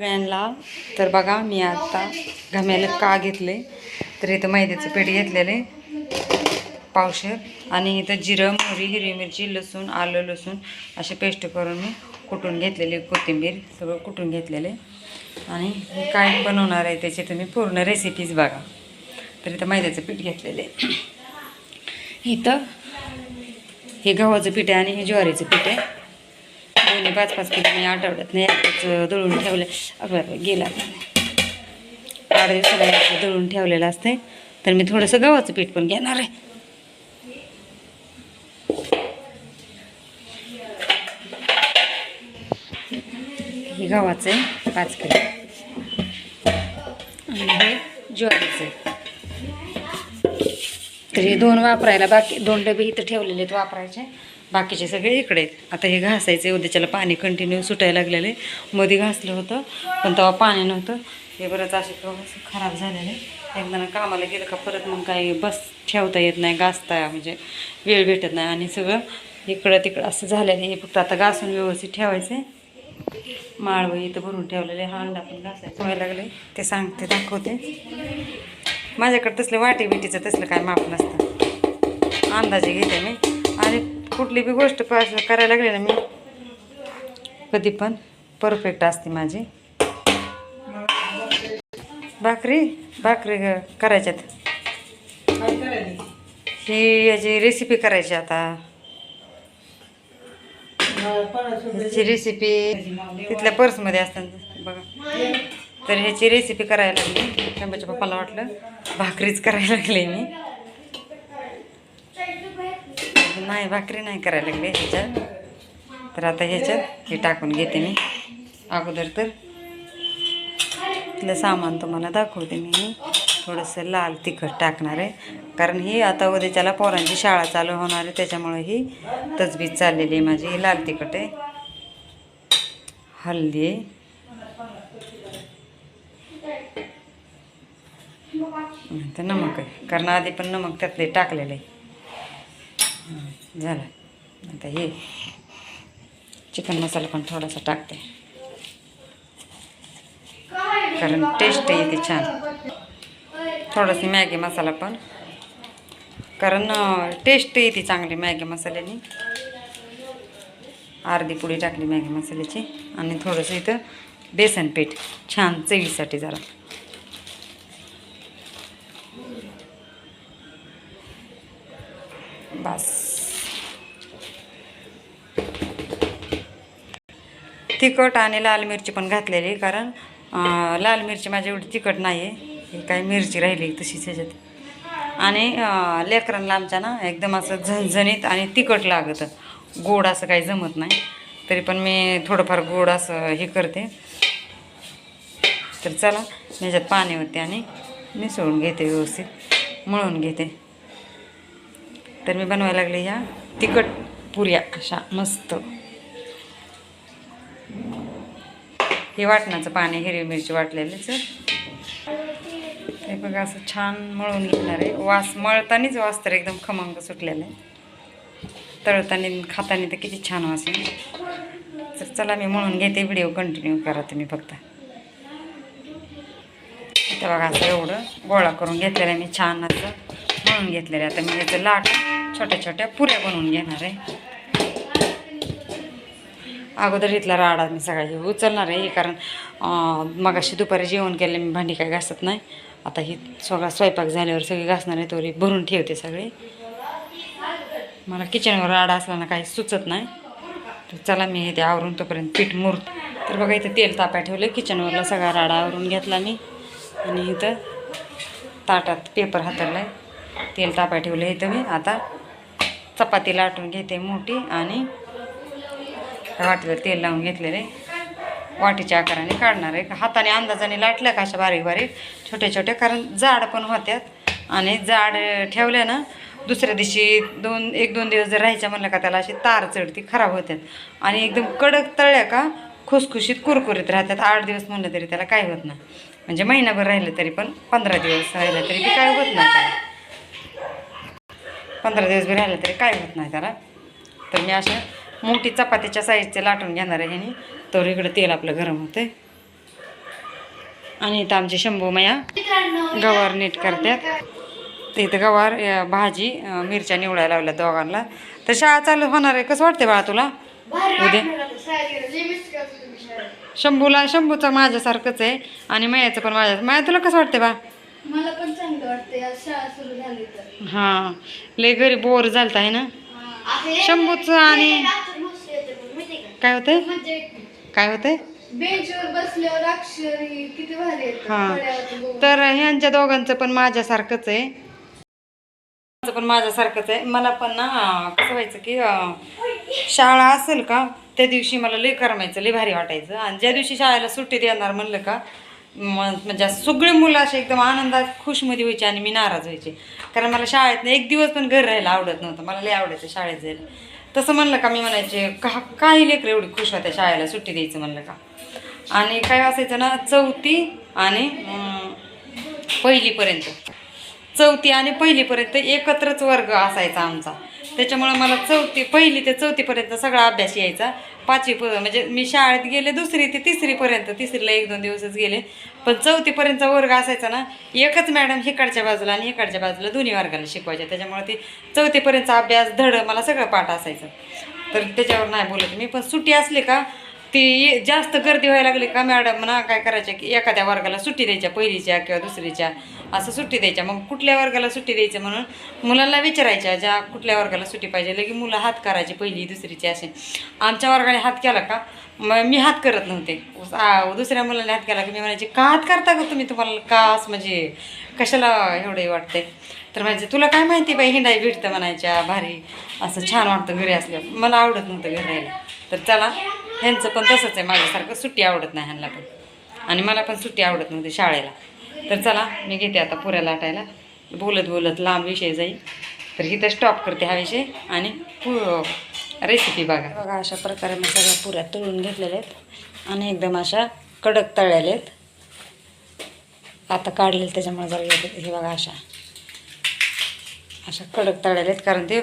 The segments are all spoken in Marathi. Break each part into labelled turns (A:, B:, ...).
A: सगळ्यांना तर बघा मी आता घम्याला का घेतले. तर इथं मैद्याचं पीठ घेतलेले पावशेर. आणि इथं जिरं मोहरी हिरवी मिरची लसूण आलं लसूण असे पेस्ट करून मी कुटून घेतलेली कोथिंबीर सगळं कुटून घेतलेले आणि काय बनवणार आहे त्याची तुम्ही पूर्ण रेसिपीज बघा. तर इथं मैद्याचं पीठ घेतलेले इथं हे गव्हाचं पीठ आहे आणि हे ज्वारीचं पीठ आहे. दोन्ही पाच पाच किलो मी आठवड्यात नाही दळून ठेवलं. अगं गेला. आठ दिवसाला दळून ठेवलेलं असते तर मी थोडंसं गव्हाचं पीठ पण घेणार आहे. हे गव्हाचं आहे पाच किलो. आणि हे ज्वारीचं आहे. तर हे दोन वापरायला बाकी दोन डबे इथं ठेवलेले आहेत वापरायचे. बाकीचे सगळे इकडे आहेत. आता हे घासायचे उद्याच्याला पाणी कंटिन्यू सुटायला लागलेलं आहे. मध्ये घासलं होतं पण तेव्हा पाणी नव्हतं. हे बरंच असे खराब झालेले एकदा कामाला गेलं का परत मग काही बस ठेवता येत नाही घासता म्हणजे वेळ भेटत नाही. आणि सगळं इकडं तिकडं असं झालेलं हे फक्त आता घासून व्यवस्थित ठेवायचं आहे. माळवं इथं भरून ठेवलेले हा अंडा पण घासायचं व्हायला लागले ते सांगते दाखवते. माझ्याकडे तसलं वाटी बिटीचं तसलं काय माप नसतं. अंदाजे घेते मी. आणि कुठली बी गोष्ट पास करायला लागली ना मी. कधी पण. परफेक्ट असते माझी. भाकरी? भाकरी करायच्यात. ही याची रेसिपी करायची आता. ह्याची रेसिपी तिथल्या पर्समध्ये असतात. बघा. तर ह्याची रेसिपी करायला लागली. शंभूच्या पप्पाला वाटलं. भाकरीच करायला लागली मी. नाही भाकरी नाही करायला लागले ह्याच्यात. तर आता ह्याच्यात हे टाकून घेते मी. अगोदर तर तिथलं सामान तुम्हाला दाखवते मी. थोडंसं लाल तिखट टाकणार आहे. कारण ही आता उद्याच्याला पोरांची शाळा चालू होणार आहे त्याच्यामुळे ही तजबीज चाललेली आहे माझी. ही लाल तिखट आहे. हल्दी आहे. तर नमक आहे. कारण आधी पण नमक त्यातले टाकलेलं आहे. झालं. आता हे चिकन मसाला पण थोडासा टाकते. कारण टेस्ट येते छान. थोडंसं मॅगी मसाला पण. कारण टेस्ट येते चांगली मॅगी मसाल्याने अर्धी पुडी टाकली मॅगी मसाल्याची. आणि थोडंसं इथं बेसन पीठ. छान चवीसाठी जरा. बस. तिखट आणि लाल मिरची पण घातलेली कारण लाल मिरची माझी एवढी तिखट नाही आहे काही मिरची राहिली तशीच ह्याच्यात. आणि लेकरांना आमच्या ना एकदम असं झणझणीत आणि तिखट लागतं. गोड असं काही जमत नाही. तरी पण मी थोडंफार गोड असं हे करते. तर चला ह्याच्यात पाणी होते आणि मिसळून घेते व्यवस्थित. मळून घेते. तर मी बनवायला लागले ह्या तिखट पुऱ्या अशा मस्त. हे वाटणाचं पाणी हिरवी मिरची वाटलेलीच हे बघा असं छान मळून घेणार आहे. वास मळतानीच वास तर एकदम खमंग सुटलेला आहे. तळताना खाताना तर किती छान वास आहे. तर चला मी मळून घेते. व्हिडिओ कंटिन्यू करा तुम्ही फक्त. तर बघा असं एवढं गोळा करून घेतलेलं आहे मी छान असं मळून घेतलेलं आहे. आता मी याचं लाट छोट्या छोट्या पुऱ्या बनवून घेणार आहे. अगोदर इथला राडा मी सगळा हे उचलणार आहे कारण मग मगाशी दुपारी जेवण केले मी भांडी काय घासत नाही. आता ही सगळा स्वयंपाक झाल्यावर सगळी घासणार आहे तोरी भरून ठेवते सगळे. मला किचनवर राडा असल्यानं काही सुचत नाही. तर चला मी हे ते आवरून तोपर्यंत पीठ मुरत. तर बघा इथं तेल ताप्या ठेवलं किचनवरला सगळा राडा आवरून घेतला मी. आणि इथं ताटात पेपर हातरला आहे तेल ताप्या ठेवलं इथं मी. आता चपाती लाटून घेते मोठी आणि त्या वाटीवर तेल लावून घेतलेले. वाटीच्या आकाराने काढणार आहे. हाताने अंदाजाने लाटल्या का अशा बारीक बारीक? छोटे छोटे कारण जाड पण होत्यात. आणि जाड ठेवल्या ना दुसऱ्या दिवशी दोन एक दोन दिवस जर राहायच्या म्हणलं का त्याला अशी तार चढती खराब होत्यात. आणि एकदम कडक तळल्या का खुसखुशीत कुरकुरीत राहतात आठ दिवस म्हणलं तरी त्याला काय होत नाही. म्हणजे महिनाभर राहिलं तरी पण पंधरा दिवस राहिलं तरी ते काय होत नाही त्याला. पंधरा दिवस बी राहिलं तरी काय होत नाही त्याला. तर मी अशा मोठी चपातीच्या साईजचे लाटून घेणार आहे ह्यानी तर इकडं तेल आपलं गरम होते आणि इथं आमचे शंभू माया गवार नीट करतात. ते इथं गवार भाजी मिरच्या निवडायला लावल्या दोघांना. तर शाळा चालू होणार आहे कसं वाटते बाळा तुला? उद्या? शंभूला शंभूचं माझ्यासारखंच आहे आणि मयाचं पण माझ्या माया तुला कसं वाटते बा?
B: मला पण चांगलं शाळा सुरू झाली तर.
A: हां. लय घरी बोर झालत आहे ना?
B: हे-
A: शंभूचं आणि? काय होतंय
B: येते.
A: काय होतंय
B: बेंचवर बसल्यावर अक्षर ही किती भारी येतं
A: हां.
B: फळ्यावरती बघून.
A: तर ह्यांच्या दोघांचं पण माझ्यासारखंच आहे माझं पण माझ्यासारखंच आहे मला पण ना कसं व्हायचं की अं, शाळा असेल का त्या दिवशी मला लय करमायचं लय भारी वाटायचं आणि ज्या दिवशी शाळेला सुट्टी देणार म्हणलं का म्हणजे सगळे मुलं असे एकदम आनंदात खुशमध्ये व्हायचे आणि मी नाराज व्हायचे. कारण मला शाळेत एक दिवस पण घर राहायला आवडत नव्हतं. मला लय आवडायचं शाळेत जायला. तसं म्हणलं का मी म्हणायचे का काही लेकरं एवढी खुश होत्या शाळेला सुट्टी द्यायचं म्हणलं का? आणि काय असायचं ना चौथी आणि पहिलीपर्यंत. चौथी आणि पहिलीपर्यंत एकत्रच वर्ग असायचा आमचा. त्याच्यामुळं मला चौथी पहिली ते चौथीपर्यंत सगळा अभ्यास यायचा. पाचवी प म्हणजे मी शाळेत गेले दुसरी ते तिसरीपर्यंत तिसरीला एक दोन दिवसच गेले. पण चौथीपर्यंतचा वर्ग असायचा ना एकच मॅडम हिकडच्या बाजूला आणि हिकडच्या बाजूला दोन्ही वर्गाला शिकवायच्या. त्याच्यामुळे ती चौथीपर्यंतचा अभ्यास धड मला सगळं पाठ असायचं. तर त्याच्यावर नाही बोलत मी. पण सुट्टी असली का ती जास्त गर्दी व्हायला लागली का मॅडम ना काय करायच्या की एखाद्या वर्गाला सुट्टी द्यायच्या पहिलीच्या किंवा दुसरीच्या. असं सुट्टी द्यायच्या. मग कुठल्या वर्गाला सुट्टी द्यायची म्हणून मुलांना विचारायच्या ज्या कुठल्या वर्गाला सुट्टी पाहिजे? लगे मुलं हात करायची पहिली दुसरीची असे आमच्या वर्गाने हात केला का? मग मी हात करत नव्हते. दुसऱ्या मुलाने हात केला की मी म्हणायचे का हात करता का तुम्ही? तुम्हाला का असं म्हणजे कशाला एवढे वाटते तर म्हणजे तुला काय माहिती बाई हिंडाई भेटतं म्हणायच्या भारी. असं छान वाटतं घरी असल्या मला आवडत नव्हतं घरी राहायला. तर चला ह्यांचं पण तसंच आहे. माझ्यासारखं सुट्टी आवडत नाही ह्यांना पण. आणि मला पण सुट्टी आवडत नव्हती शाळेला. तर चला मी घेते आता पुऱ्या लाटायला. बोलत बोलत लांब विषय जाईल. तर इथं स्टॉप करते हा विषय आणि पु रेसिपी बघा. बघा अशा प्रकारे मी सगळ्या पुऱ्या तळून घेतलेल्या आहेत आणि एकदम अशा कडक तळलेल्या आहेत. आता काढलेलं त्याच्यामुळे जरा हे- हे बघा अशा. अशा कडक तळलेल्या आहेत कारण ते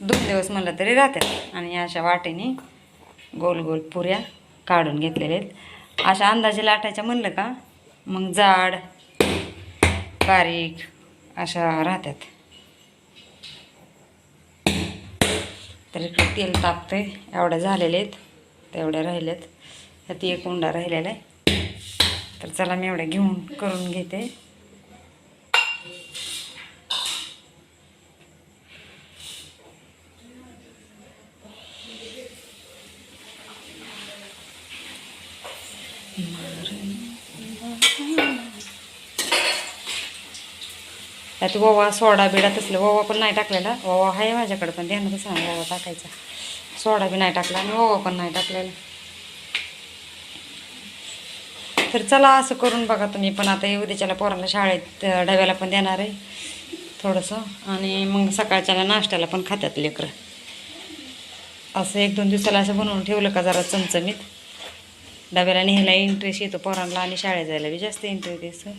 A: दोन दिवस म्हणलं तरी राहतात. आणि अशा वाटेने गोल गोल पुऱ्या काढून घेतलेल्या आहेत. अशा अंदाजे लाटायच्या म्हणलं का? मग जाड बारीक अशा राहतात. तर इकडे तेल तापते एवढ्या झालेले आहेत. तेवढ्या राहिल्यात ह्यात एक उंडा राहिलेला आहे. तर चला मी एवढ्या घेऊन करून घेते. त्यात ओवा सोडा बिडा तसलं ओवा पण नाही टाकलेला. ओवा आहे माझ्याकडे पण ध्यानातच नाही ओवा टाकायचा. सोडा बी नाही टाकला आणि ओवा पण नाही टाकलेला. तर चला असं करून बघा तुम्ही पण आता येऊ उद्याच्याला पोराला शाळेत डब्याला पण देणार आहे थोडंसं. आणि मग सकाळच्याला नाश्त्याला पण खात्यात लेकरं. असं एक दोन दिवसाला असं बनवून ठेवलं का जरा चमचमीत. डब्याला नेहायला इंटरेस्ट येतो पोरांना आणि शाळेत जायला बी जास्त इंटरेस्ट येतो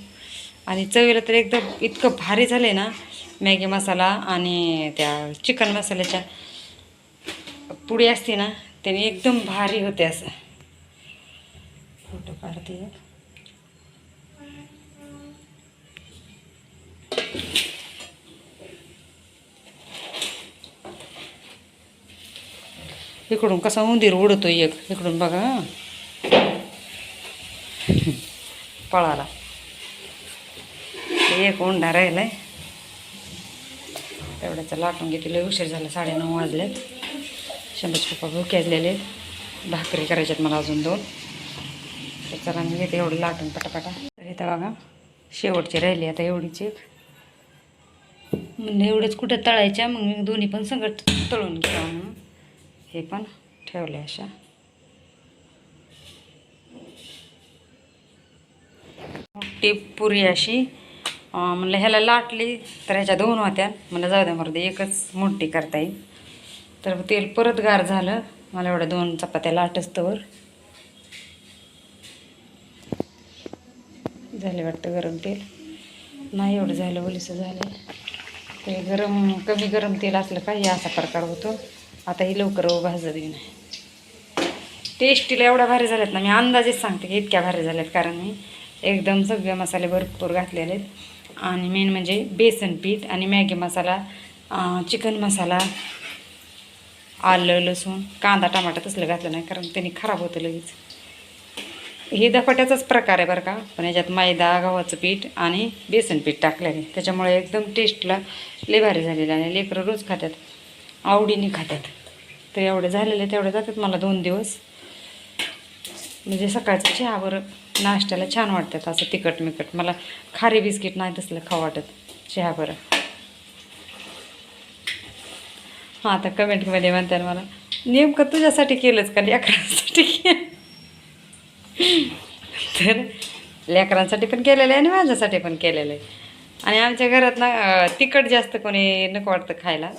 A: आणि चवीला तर एकदम इतकं भारी झालं ना मॅगी मसाला आणि त्या चिकन मसाल्याच्या पुडी असते ना त्याने एकदम भारी होते असं. फोटो काढते इकडून कसा उंदीर उडतो एक इकडून बघा पळाला. पळाला एक उंडा आहे तेवढ्याचं लाटून घेतले उशीर झाला साडेनऊ वाजलेत. शंभरचे पप्पा भुकेजलेले आहेत. भाकरी करायच्यात मला अजून दोन. तर चला मी घेते एवढं लाटून पटापटा. तर इथं बघा शेवटची राहिली आता एवढीच एक म्हणजे एवढंच कुठं तळायच्या मग मी दोन्ही पण संगत तळून घ्या म्हणून हे पण ठेवले अशा. मोठी पुरी अशी. म्हणलं ह्याला लाटली तर ह्याच्या दोन होत्या. मला जाऊ द्या मरते एकच मोठी करता येईल. तर तेल परत गार झालं. मला एवढ्या दोन चपात्या लाटच तर झाले वाटतं गरम तेल. नाही एवढं झालं ओलीचं झालं. ते गरम कमी गरम तेल असलं का हे असा प्रकार होतो. आता ही लवकर भाजत बी टेस्टीला एवढ्या भारी झाल्यात ना मी अंदाजेच सांगते की इतक्या भारी झाल्यात. कारण मी एकदम सगळे मसाले भरपूर घातलेले आहेत. आणि मेन म्हणजे बेसन पीठ आणि मॅगी मसाला चिकन मसाला आलं लसूण कांदा टमाटा तसलं घातलं नाही कारण त्यांनी खराब होतं लगेच. हे दफाट्याचाच प्रकार आहे बरं का. पण याच्यात मैदा गव्हाचं पीठ आणि बेसन पीठ टाकलेलं आहे त्याच्यामुळे एकदम टेस्टला लय भारी झालेलं आणि लेकरं रोज खातात आवडीने खातात तर एवढे झालेले तेवढे जातात मला दोन दिवस. म्हणजे सकाळचं चहावर नाश्त्याला छान वाटतात असं तिखट मिकट मला खारी बिस्किट नाही तसलं खाऊ वाटत. चहावर हां आता कमेंटमध्ये म्हणतात मला नेमकं तुझ्यासाठी केलंच का लेकरांसाठी? केलं तर लेकरांसाठी पण केलेलं आहे आणि माझ्यासाठी पण केलेलं आहे. आणि आमच्या घरात ना तिखट जास्त कोणी नको वाटतं खायला.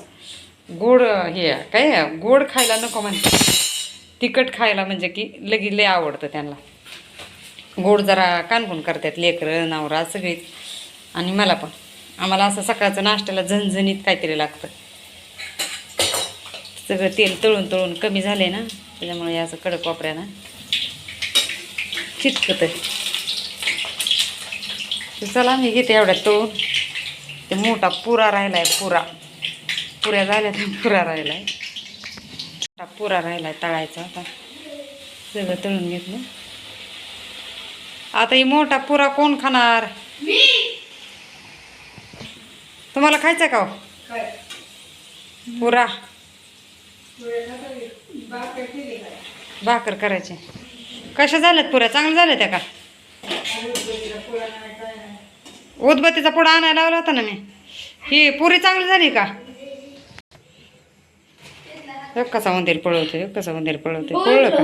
A: गोड हे काय गोड खायला नको म्हणते तिखट खायला म्हणजे की लगी लय आवडतं त्यांना. गोड जरा कानकून करतात लेकरं नवरा सगळीच आणि मला पण. आम्हाला असं सकाळचं नाश्त्याला झणझणीत काहीतरी लागतं. सगळं तेल तळून तळून कमी झाले ना त्याच्यामुळे असं कडक वापऱ्यानं चिटकत. चला मी घेते एवढ्यात तळून. ते मोठा पुरा राहिला आहे पुरा. पुऱ्या झाल्या तर पुरा राहिला मोठा पुरा राहिला आहे तळायचा आता. सगळं तळून घेतलं. आता ही मोठा पुरा कोण खाणार? तुम्हाला खायचा का हो? पुरा.
C: पुढे
A: भाकर करायचे. कशा झाल्यात पुऱ्या? चांगल्या झाल्या त्या का? उदबत्तीचा पुडा आणायला लावला होता ना मी. ही पुरी चांगली झाली का? एक कसा उंदीर पळवते एक कसा उंदीर पळवते पळलं का?